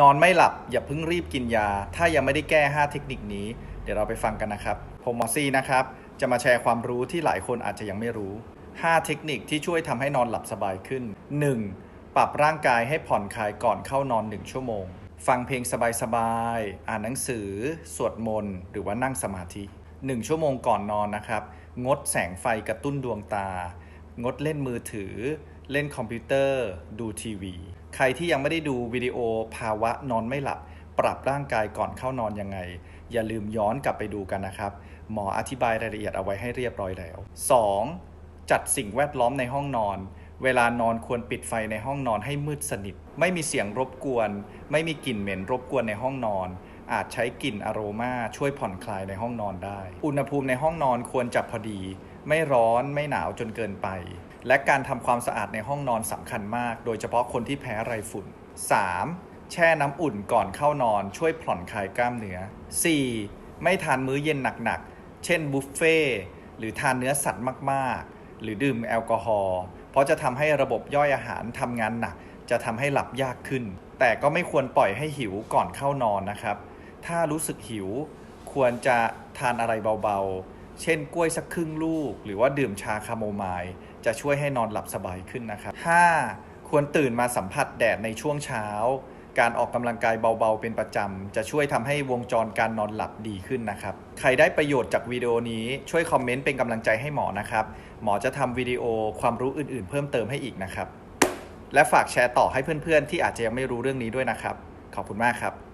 นอนไม่หลับอย่าเพิ่งรีบกินยา ถ้ายังไม่ได้แก้ 5 เทคนิคนี้ เดี๋ยวเราไปฟังกันนะครับ ผมมอซี่นะครับ จะมาแชร์ความรู้ที่หลายคนอาจจะยังไม่รู้ 5 เทคนิคที่ช่วยทำให้นอนหลับสบายขึ้น 1. ปรับร่างกายให้ผ่อนคลายก่อนเข้านอน 1 ชั่วโมง ฟังเพลงสบายๆ อ่านหนังสือ สวดมนต์ หรือว่านั่งสมาธิ 1 ชั่วโมงก่อนนอนนะครับ งดแสงไฟกระตุ้นดวงตา งดเล่นมือถือ เล่นคอมพิวเตอร์ ดูทีวี ใครที่ยังไม่ได้ดูวิดีโอภาวะนอนไม่หลับ ปรับร่างกายก่อนเข้านอนยังไง อย่าลืมย้อนกลับไปดูกันนะครับ หมออธิบายรายละเอียดเอาไว้ให้เรียบร้อยแล้ว 2. จัดสิ่งแวดล้อมในห้องนอน เวลานอนควรปิดไฟในห้องนอนให้มืดสนิท ไม่มีเสียงรบกวน ไม่มีกลิ่นเหม็นรบกวนในห้องนอน อาจใช้กลิ่นอโรมาช่วยผ่อนคลายในห้องนอนได้ อุณหภูมิในห้องนอนควรจับพอดี ไม่ร้อนไม่หนาวจนเกินไป และการทำความสะอาดในห้องนอนสำคัญมาก โดยเฉพาะคนที่แพ้ไรฝุ่น 3. แช่น้ำอุ่นก่อนเข้านอนช่วยผ่อนคลายกล้ามเนื้อ 4. ไม่ทานมื้อเย็นหนักๆ เช่นบุฟเฟ่ต์หรือทานเนื้อสัตว์มากๆ หรือดื่มแอลกอฮอล์ เพราะจะทำให้ระบบย่อยอาหารทำงานหนัก จะทำให้หลับยากขึ้น แต่ก็ไม่ควรปล่อยให้หิวก่อนเข้านอนนะครับ ถ้ารู้สึกหิว ควรจะทานอะไรเบาๆ เช่นกล้วยสักครึ่งลูก หรือว่าดื่มชาคาโมไมล์จะช่วยให้นอนหลับสบายขึ้นนะครับ 5. ควรตื่นมาสัมผัสแดดในช่วงเช้า การออกกำลังกายเบาๆ เป็นประจำ จะช่วยทำให้วงจรการนอนหลับดีขึ้นนะครับ ใครได้ประโยชน์จากวิดีโอนี้ช่วยคอมเมนต์เป็นกำลังใจให้หมอนะครับ หมอจะทำวิดีโอความรู้อื่นๆ เพิ่มเติมให้อีกนะครับ และฝากแชร์ต่อให้เพื่อนๆ ที่อาจจะยังไม่รู้เรื่องนี้ด้วยนะครับ ขอบคุณมากครับ